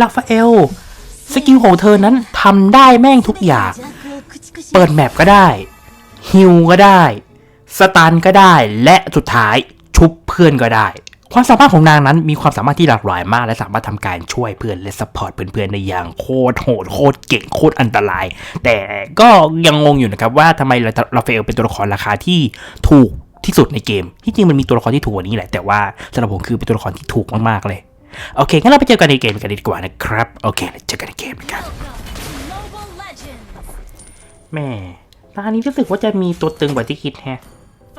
ลาฟาเอล สกิลของเธอนั้นทำได้แม่งทุกอย่าง เปิดแมปก็ได้ฮิลก็ได้ สตันก็ได้ และสุดท้ายชุบเพื่อนก็ได้ ความสามารถของนางนั้นมีความสามารถที่หลากหลายมาก และสามารถทำการช่วยเพื่อนและซัพพอร์ตเพื่อนๆได้อย่างโคตรโหดโคตรเก่งโคตรอันตราย แต่ก็ยังงงอยู่นะครับว่าทำไมลาฟาเอลเป็นตัวละครราคาที่ถูกที่สุดในเกม ที่จริงมันมีตัวละครที่ถูกกว่านี้แหละ แต่ว่าสำหรับผมคือเป็นตัวละครที่ถูกมากๆเลย โอเค งั้นเราไปเจอกันในเกมกันดีกว่านะครับ โอเคเจอกันในเกมกันแม่ตอนนี้รู้สึกว่าจะมีตัวตึงกว่าที่คิดแฮะ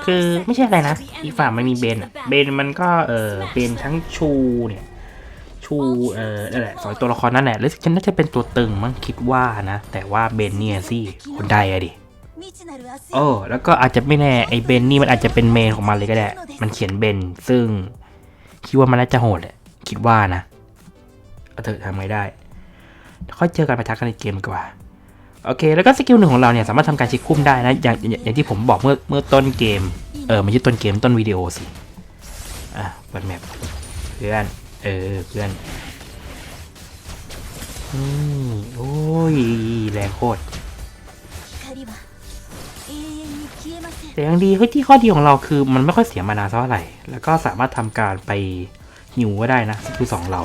คือไม่ใช่อะไรนะ อีกฝั่งมันมีเบนอะเบนมันก็เออเป็นทั้งชูเนี่ยชูเออนั่นแหละสองตัวละครนั่นแหละแล้วฉันน่าจะเป็นตัวตึงมั้งคิดว่านะ แต่ว่าเบนเนี่ยสิคนใดอะดิโอ้แล้วก็อาจจะไม่แน่ไอ้เบนนี่มันอาจจะเป็นเมนของมันเลยก็ได้ มันเขียนเบนซึ่งคิดว่ามันน่าจะโหดแหละ คิดว่านะเอาเถอะทำไงได้ค่อยเจอกันไปทักกันในเกมดีกว่า โอเค แล้วก็สกิลหนึ่งของเราเนี่ยสามารถทำการเช็คคุ้มได้นะอย่างอย่างที่ผมบอกเมื่อเมื่อต้นเกม เออไม่ใช่ต้นเกมต้นวิดีโอสิ อะเปิดแมปเพื่อน เออเพื่อนนี่โอ้ยแรงโคตรแต่ยังดีเฮ้ยที่ข้อดีของเราคือมันไม่ค่อยเสียมานาเท่าไหร่ แล้วก็สามารถทำการไป หิวก็ได้นะสกิลสองเรา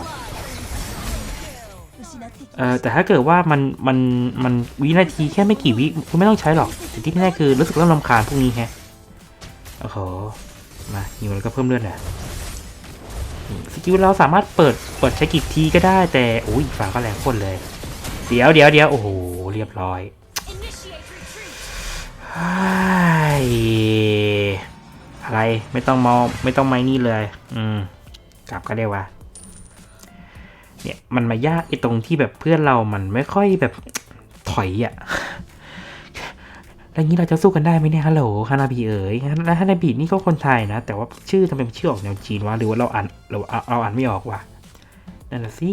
เออแต่ถ้าเกิดว่ามันมันมันวินาทีแค่ไม่กี่วิคุณไม่ต้องใช้หรอกแต่ที่แน่ๆคือรู้สึกเริ่มรำคาญพวกนี้แฮะโอ้โหมาหิวแล้วก็เพิ่มเลือดนะนี่สกิลเราสามารถเปิดเปิดใช้กี่ทีก็ได้แต่โอ้ยอีกฝั่งก็แรงโคตรเลย เดี๋ยวเดี๋ยวเดี๋ยวโอ้โหเรียบร้อย Initiate retreat. ไอ้อะไรไม่ต้องมองไม่ต้องไม่นี่เลย อืม กลับก็ได้วะเนี่ยมันมายากไอ้ตรงที่แบบเพื่อนเรามันไม่ค่อยแบบถอยอะ่ะแล้วงี้เราจะสู้กันได้ไหมเนี่ยฮัลโหลฮานาบีเอ๋ยแล้วฮานาบีนี่ก็คนไทยนะ แต่ว่าชื่อทำไมมันชื่อออกแนวจีนวะหรือว่าเราอ่านเราเราเราอ่านไม่ออกวะนั่นแหละสิ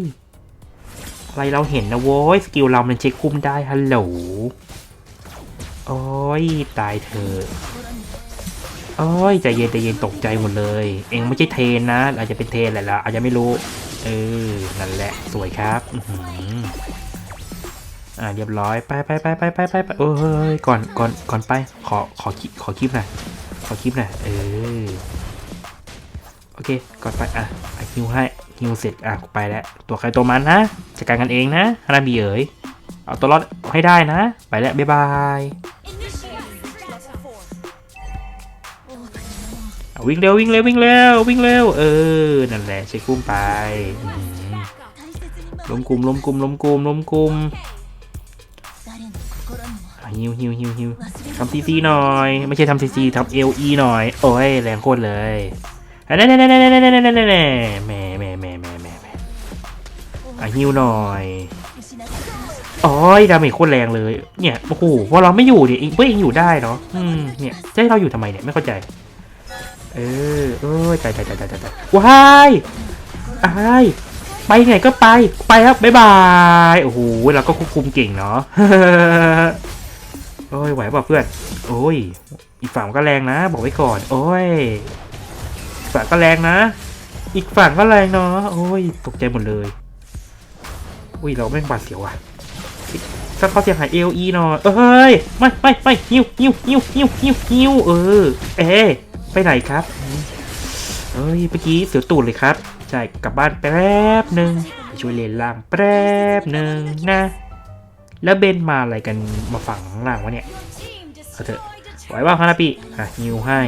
อะไรเราเห็นนะโว้ยสกิลเรามันเช็คคุ้มได้ฮัลโหลโอ้ยตายเถอะ โอ้ยใจเย็นใจเย็นตกใจหมดเลย เองไม่ใช่เทนนะ อาจจะเป็นเทนแหละละอาจจะไม่รู้ เออ นั่นแหละ สวยครับอืออ่าเรียบร้อยไปไปไปไปไปไปไปเอ้ยก่อนก่อนก่อนไป ขอขอคลิปขอคลิปหน่อยขอคลิปหน่อยเออโอเคก่อนไปอะฮิวให้ฮิวเสร็จอะไปแล้วตัวใครตัวมันนะจัดการกันเองนะฮานาบีเอ๋ยเอาตัวรอดให้ได้นะ ไปแล้วบ๊ายบาย วิ่งเร็ววิ่งเร็ววิ่งเร็ววิ่งเร็วเออนั่นแหละใช้กุ้มไปอื้อหือ Backup. ล้มกลุ่มล้มกลุ่มล้มกลุ่มล้มกลุ่มอะฮิวฮิวฮิวฮิวทำซีซีหน่อย ไม่ใช่ทำซีซีทำเอลีหน่อย โอ้ยแรงโคตรเลยอะแน่แน่แน่แน่แน่แน่แน่แน่แน่แน่แม่แม่แม่แม่แม่แม่อะฮิวหน่อยโอ้ยดาเมจโคตรแรงเลย เนี่ยโอ้โหพอเราไม่อยู่เนี่ยเองเพื่อเองอยู่ได้เนาะอืมเนี่ยจะให้เราอยู่ทำไมเนี่ยไม่เข้าใจ เออเออตายตายตายตายตายตายว้ายอายไปไหนก็ไป ไปครับบ๊ายบาย โอ้โห เราก็ควบคุมเก่งเนาะโอ้ย ไหวป่ะเพื่อน โอ้ย อีกฝั่งก็แรงนะ บอกไว้ก่อน โอ้ยฝั่งก็แรงนะ อีกฝั่งก็แรงเนาะ โอ้ย ตกใจหมดเลย อุ้ย เราแม่งบาดเสียวอะสักเขาเสียหายเอลีหน่อยเอ้ย ไม่ไม่ไม่หิวหิวหิวหิวหิวหิวเออ เอ๊ ไปไหนครับเอ้ยเมื่อกี้เสือตูดเลยครับใช่กลับบ้านแป๊บหนึ่งไปช่วยเลนล่างแป๊บหนึ่งนะ แล้วเบนมาอะไรกันมาฝังล่างวะเนี่ย Team Ở thượng. destroyed a ไหวว่าฮานาปิอะฮิวให้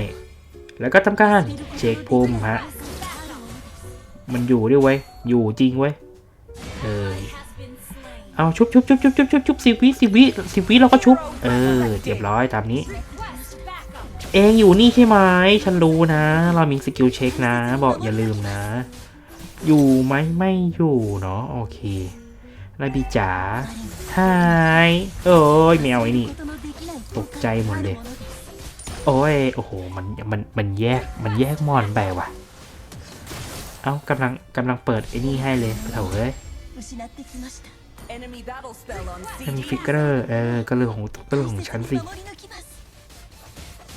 แล้วก็ทำการเช็คภูมิฮะมันอยู่ด้วยเว้ยอยู่จริงเว้ยเออเอาชุบชุบชุบชุบชุบชุบชุบสิบวิสิบวิสิบวิเราก็ชุบ เออเรียบร้อยตามนี้ เองอยู่นี่ใช่ไหมฉันรู้นะ เรามีสกิลเช็คนะ บอกอย่าลืมนะ อยู่ไหมไม่อยู่เนาะโอเคไรบีจ๋าหายโอ้ยแมวไอ้นี่ ตกใจหมดเลย โอ้ยโอ้โหมันมันมันแยกมันแยกมอนไปว่ะ เอ้ากำลังกำลังเปิดไอ้นี่ให้เลยเถอะเฮ้ย Enemy battle spell on ถ้ามี CD. ฟิกเกอร์เออก็เรื่องของก็เรื่องของฉันสิ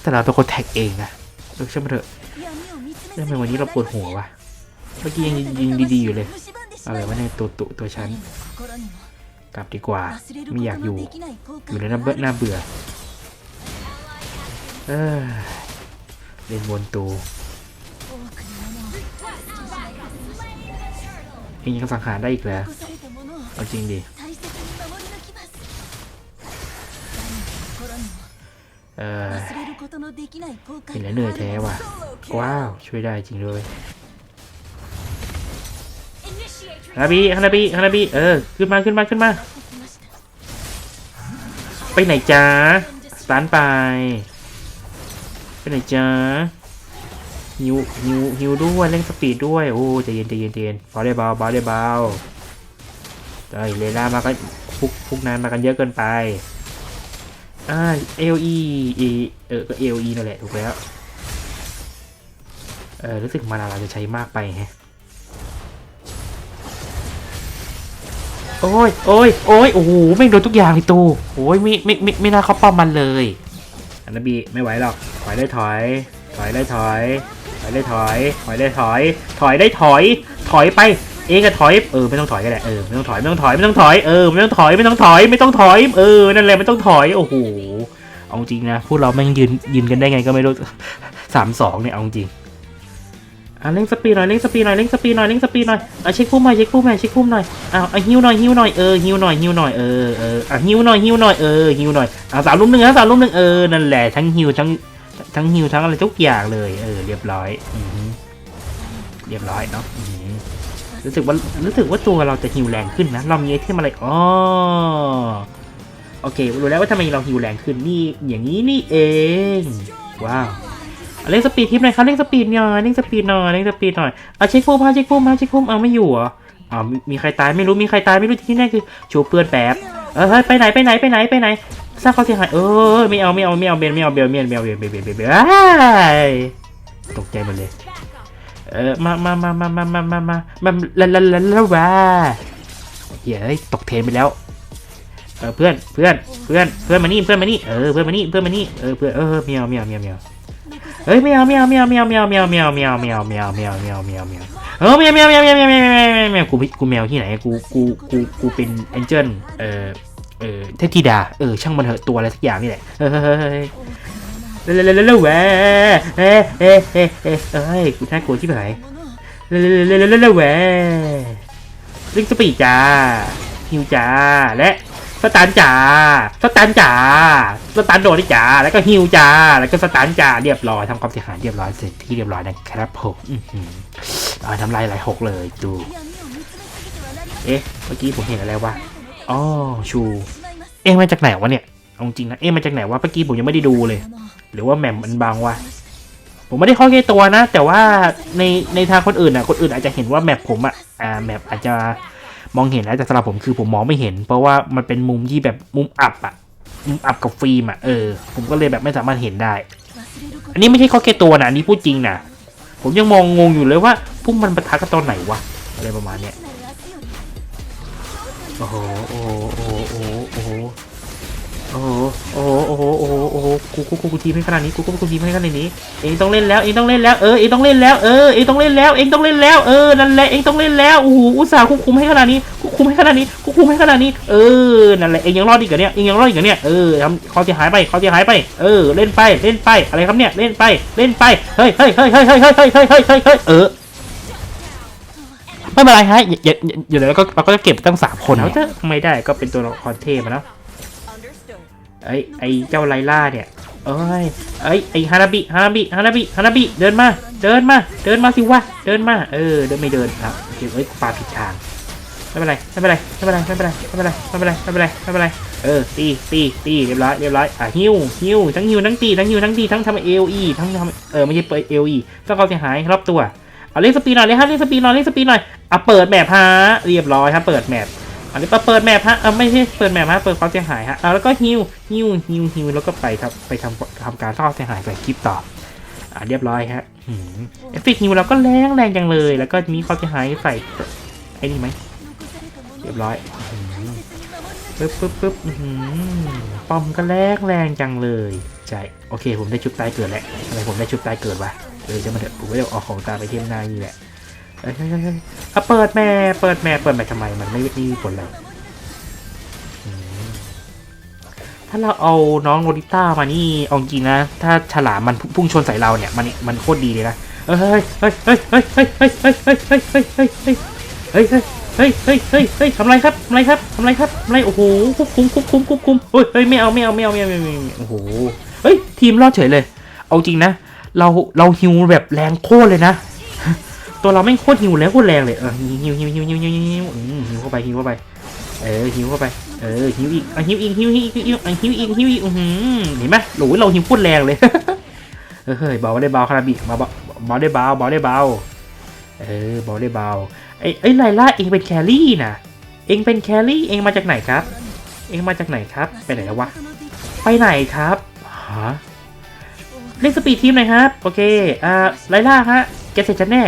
แต่เราเป็นคนแท็กเองนะเออช่างมันเถอะทำไมวันนี้เราปวดหัววะเมื่อกี้ยังยิงดีๆอยู่เลยอะไรวะในตัวตุตัวฉันกลับดีกว่าไม่อยากอยู่อยู่ในน้ำเบื่อหน้าเบื่อเออเล่นวนตัวเองยังสังหารได้อีกแล้วเอาจริงดิเออ เห็นแล้วเหนื่อยแท้ว่ะ ว้าว ช่วยได้จริงเลยฮานาบิฮานาบิฮานาบิเออ ขึ้นมาขึ้นมาขึ้นมา ไปไหนจ้าสตาร์ไป ไปไหนจ้าฮิวฮิวฮิวด้วยเร่งสปีดด้วย โอ้จะเย็นใจเย็นเย็นเบาได้เบาเบาได้เบาเอ้ยเลล่ามากันพุกพุกนานมากันเยอะเกินไป อ่าเอลีเออก็เอลีนั่นแหละถูกแล้ว เออรู้สึกมานาเราจะใช้มากไปฮะโอ้ยโอ้ยโอ้ยโอ้โหไม่งโดนทุกอย่างเลยตูโอ้ยไม่ไม่ไม่ไม่น่าเข้าป้อมมันเลย อันนบีไม่ไหวหรอกถอยได้ถอย ถอยได้ถอย ถอยได้ถอย ถอยได้ถอย ถอยได้ถอย ถอยไป เอก็ถอยเออไม่ต้องถอยก็ได้เออไม่ต้องถอยไม่ต้องถอยไม่ต้องถอยเออไม่ต้องถอยไม่ต้องถอยไม่ต้องถอยเออนั่นแหละไม่ต้องถอยโอ้โหเอาจริงนะพวกเราแม่งยืนยืนกันได้ไงก็ไม่รู้สามสองเนี่ยเอาจริงอะเร่งสปีดหน่อยเร่งสปีดหน่อยเร่งสปีดหน่อยเร่งสปีดหน่อยอะเช็คพุ่มหน่อยเช็คพุ่มหน่อยเช็คพุ่มหน่อยอ้าวอะฮิวหน่อยฮิวหน่อยเออฮิวหน่อยฮิวหน่อยเออเอออะฮิวหน่อยฮิวหน่อยเออฮิวหน่อยอะสามลุมหนึ่งนะสามลุมหนึ่งเออนั่นแหละทั้งฮิวทั้งทั้งฮิวทั้งอะไรทุกอย่างเลยเออเรียบร้อยเรียบร้อยเนาะ รู้สึกว่ารู้สึกว่าตัวเราจะฮิวแรงขึ้นนะ เรามีไอเทมอะไรอ๋อโอเครู้แล้วว่าทำไมเราฮิวแรงขึ้นนี่อย่างนี้นี่เองว้าวเร่งสปีดทิปหน่อยครับเร่งสปีดหน่อยเร่งสปีดหน่อยเร่งสปีดหน่อยเอาเช็คพุ่มมาเช็คพุ่มมาเช็คพุ่มเอาไม่อยู่เหรออ๋อมีใครตายไม่รู้มีใครตายไม่รู้ที่แน่คือชูเปื้อนแป๊บเออเฮ้ยไปไหนไปไหนไปไหนไปไหนสร้างความเสียหายเออไม่เอาไม่เอาไม่เอาเบนไม่เอาเบลเมียนไม่เอาเบลเบลเบลเบลเบลอ้ยตกใจหมดเลย เออมามามามามามามามามาลาลาลาลาวาเฮ้ยตกเทนไปแล้วเออเพื่อนเพื่อนเพื่อนเพื่อนมานี่เพื่อนมานี่เออเพื่อนมานี่เพื่อนมานี่เออเพื่อนเออเมียวเมียวเมียวเมียวเฮ้ยเมียวเมียวเมียวเมียวเมียวเมียวเมียวเมียวเมียวเมียวเมียวเมียวเมียวเมียวเออเมียวเมียวเมียวเมียวเมียวเมียวเมียวเมียวกูกูแมวที่ไหนกูกูกูกูเป็นแองเจิลเออเออเทพธิดาเออช่างมันเถอะตัวอะไรสักอย่างนี่แหละเฮ้ย แล้วแหวเล้เฮ้เฮ้เฮ้เอ้ยกูแท็กลัที่ไหนแล้วแหวลิงสปีดจ้าฮิวจ้าและสตันจ๋าสตันจ๋าสตันโดนจ๋าแล้วก็ฮิวจ้าแล้วก็สตันจ๋าเรียบร้อยทำความเสียหายเรียบร้อยเสร็จที่เรียบร้อยนะครับผมเอาทำลายหลายหกเลยจูเอ๊ะ เมื่อกี้ผมเห็นอะไรวะอ๋อชู เอ๊ะมาจากไหนวะเนี่ย เอาจริงนะ เอ๊ะมาจากไหนวะเมื่อกี้ผมยังไม่ได้ดูเลย หรือว่าแหม่มมันบางวะ ผมไม่ได้ข้อแก้ตัวนะ แต่ว่าในในทางคนอื่นอะ คนอื่นอาจจะเห็นว่าแมปผมอะ อ่าแมปอาจจะมองเห็นนะแต่สำหรับผมคือผมมองไม่เห็น เพราะว่ามันเป็นมุมที่แบบมุมอับอะ มุมอับกับฟิล์มอะ เออ ผมก็เลยแบบไม่สามารถเห็นได้ อันนี้ไม่ใช่ข้อแก้ตัวนะ อันนี้พูดจริงนะ ผมยังมองงงอยู่เลยว่าพวกมันปะทะกันตอนไหนวะ อะไรประมาณเนี้ย โอ้โห โอ้โห โอ้โห โอ้โห โอ้โห โอ้โห โอ้โห โอ้โห กูกูกูกูทีมให้ขนาดนี้ กูกูกูทีมให้ขนาดนี้ เองต้องเล่นแล้ว เองต้องเล่นแล้ว เออ เองต้องเล่นแล้ว เออ เองต้องเล่นแล้ว เองต้องเล่นแล้ว เออ นั่นแหละ เองต้องเล่นแล้ว โอ้โห อุตส่าห์ควบคุมให้ขนาดนี้ควบคุมให้ขนาดนี้ควบคุมให้ขนาดนี้ เออ นั่นแหละ เองยังรอดอีกเหรอเนี่ย เองยังรอดอีกเหรอเนี่ย เออทำเขาเสียหายไปเขาเสียหายไป เออ เล่นไป เล่นไป อะไรครับเนี่ย เล่นไป เล่นไป เฮ้ยเฮ้ยเฮ้ยเฮ้ยเฮ้ยเฮ้ยเฮ้ยเฮ้ยเฮ้ยเฮ้ยเออไม่เป็นไรฮะอย่าอย่าอย่าเดี๋ยวเราก็เราก็จะเก็บตั้งสามคนเอาเถอะไม่ได้ก็เป็นตัวละครเทพนะ ไอ้ยไอ้เจ้าไลล่าเนี่ยเอ้ยเอ้ยไอ้ฮานาบิฮานาบิฮานาบิฮานาบิเดินมา เดินมา เดินมาสิวะเดินมาเออเดินไม่เดินครับเดี๋ยวเอ้ยปาผิดทางไม่เป็นไรไม่เป็นไรไม่เป็นไรไม่เป็นไรไม่เป็นไรไม่เป็นไรไม่เป็นไรไม่เป็นไรเออตีตีตีเรียบร้อยเรียบร้อยอะฮิวฮิวทั้งฮิวทั้งตีทั้งฮิวทั้งตีทั้งทำเอลีทั้งทำเออไม่ใช่เปิดเอลีต้องควาเสียหายรอบตัวเอาเล่นสปีดหน่อยเลยฮะเล่นสปีดหน่อยเล่นสปีดหน่อยอะเปิดแมพฮะเรียบร้อยครับเปิดแมพ นนี้เปิดแมพฮะไม่ใช่เปิดแมพฮะเปิดความเสียหายฮะแล้วก็ฮิวฮิวฮิวฮิวแล้วก็ไปครับไปทำทำการสร้เสียหายไปคลิปต่ออ่าเรียบร้อยฮะเอฟเฟกฮิวเราก็แรงแรงจังเลย แล้วก็มีความเสียหายใส่ไอ้นี่ไหมเรียบร้อยปึ๊บปึ๊บปึ๊บปอมก็แรงแรงจังเลยใช่โอเค ผมได้ชุดตายเกิดแล้วทำไรผมได้ชุดตายเกิดวะเอยจะมาเถอะผมไม่ได้ออกของตาไปเทียมนาอยู่แหละ เอ้ยเฮ้ยเฮ้ยเอะเปิดแม่เปิดแม่เปิดแม่ทำไมมันไม่มีผลอะไรอืมถ้าเราเอาน้องโนริต้ามานี่เอาจริงนะ ถ้าฉลามมันพุ่งชนใส่เราเนี่ย มันมันโคตรดีเลยนะเฮ้ยเฮ้ยเฮ้ยเฮ้ยเฮ้ยเฮ้ยเฮ้ยเฮ้ยเฮ้ยเฮ้ยเฮ้ยเฮ้ยเฮ้ยเฮ้ยเฮ้ยเฮ้ยเฮ้ยทำไรครับทำไรครับทำไรครับทำไรโอ้โหควบคุมควบคุมควบคุมเฮ้ยเฮ้ยไม่เอาไม่เอาไม่เอาไม่เอาไม่เอาโอ้โหเฮ้ยทีมรอดเฉยเลย เอาจริงนะ เราเราฮิวแบบแรงโคตรเลยนะ ตัวเราไม่โคตรฮิวแล้วโคตรแรงเลยเออฮิวฮิวฮิวฮิวฮิวฮิวฮิวอืมฮิวเข้าไปฮิวเข้าไปเออฮิวเข้าไปเออฮิวอีกอะฮิวอีกฮิวอีกฮิวอีกอะฮิวอีกฮิวอีกอือหือเห็นไหมโอ้ยเราฮิวโคตรแรงเลยเฮ้ยเบาได้เบาคาราบิเบาเบาเบาได้เบาเบาได้เบาเออเบาได้เบาไอ้ไอ้ไลล่าเองเป็นแครี่นะเองเป็นแครี่เองมาจากไหนครับ เองมาจากไหนครับ ไปไหนแล้ววะไปไหนครับฮะเล่นสปีดทีมหน่อยครับ โอเคอ่าไลล่าฮะแกเสร็จฉันแน่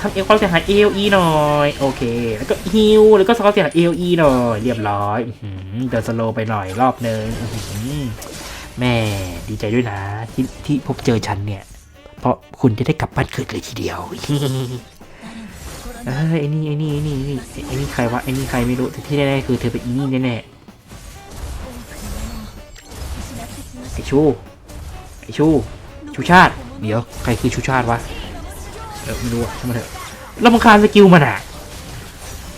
ทำเอลความเสียหาย AOE หน่อย โอเค แล้วก็ฮิวแล้วก็สกอร์เสียหาย AOE หน่อย เรียบร้อยเดินสโลไปหน่อยรอบนึงแม่ดีใจด้วยนะ ที่ที่พบเจอฉันเนี่ย เพราะคุณจะได้กลับบ้านเกิดเลยทีเดียวเอ้ยไอ้นี่ไอ้นี่ไอ้นี่ไอ้นี่ไอ้นี่ใครวะไอ้นี่ใครไม่รู้แต่ที่แน่ๆคือเธอเป็นอีนี่แน่ๆไอชูไอชูชูชาติเดี๋ยวใครคือชูชาติวะ เออไม่รู้อะช่างมันเถอะลำคาญสกิลมันอะ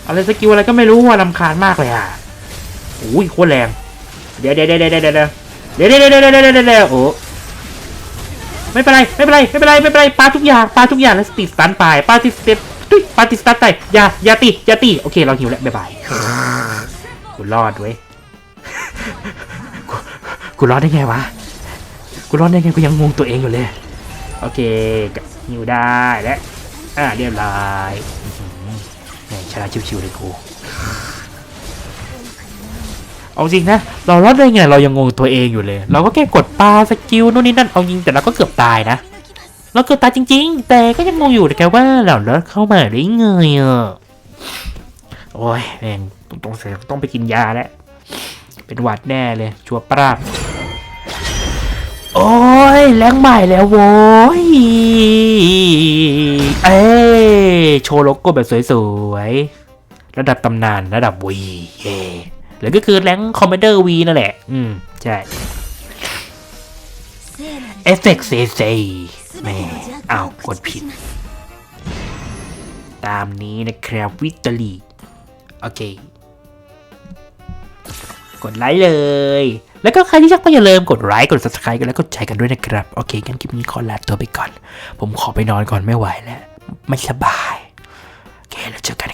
อะไรสกิลอะไรก็ไม่รู้ว่าลำคาญมากเลยอะโอ้ยโคตรแรง เดี๋ยวเดี๋ยวเดี๋ยวเดี๋ยวเดี๋ยวเดี๋ยวเดี๋ยวเดี๋ยวเดี๋ยวเดี๋ยวเดะเดะเดะโอ้ไม่เป็นไรไม่เป็นไรไม่เป็นไรไม่เป็นไรปาทุกอย่างปาทุกอย่างแล้วสติสตันไปปาติสเตปตุ้ยปาติสตันไปอย่าอย่าตีอย่าตีโอเคเราหิวแล้วบ๊ายบายกูรอดเว้ยกูรอดได้ไงวะกูรอดได้ไงกูยังงงตัวเองอยู่เลย โอเคหิวได้และอ่าเรียบร้อยแหมชนะชิวๆเลยกูเอาจริงนะ เรารอดได้ไงเรายังงงตัวเองอยู่เลย เราก็แค่กดปลาสกิลนู่นนี่นั่นเอาจริงแต่เราก็เกือบตายนะ เราเกือบตายจริง ๆ แต่ก็ยังงงอยู่แต่แกว่าเรารอดเข้ามาได้ไงอะโอ้ยแม่งต้องต้องต้องไปกินยาแล้วเป็นหวัดแน่เลย ชัวร์ปราบ โอ้ยแรงใหม่แล้วโว้ย เอ้ยโชว์โลโก้แบบสวยๆ ระดับตำนานระดับวีเย่หรือก็คือแรงคอมมานเดอร์วีนั่นแหละ อืม ใช่ เอฟเฟกต์เซเซแม่อ้าวกดผิด ตามนี้นะครับวิตอรีโอเค กดไลค์เลย แล้วก็ใครที่ชอบก็อย่าลืมกดไลค์กด subscribe กันแล้วก็แชร์กันด้วยนะครับ โอเคงั้นคลิปนี้ขอลาตัวไปก่อน ผมขอไปนอนก่อนไม่ไหวแล้ว ไม่สบาย โอเคแล้วเจอกัน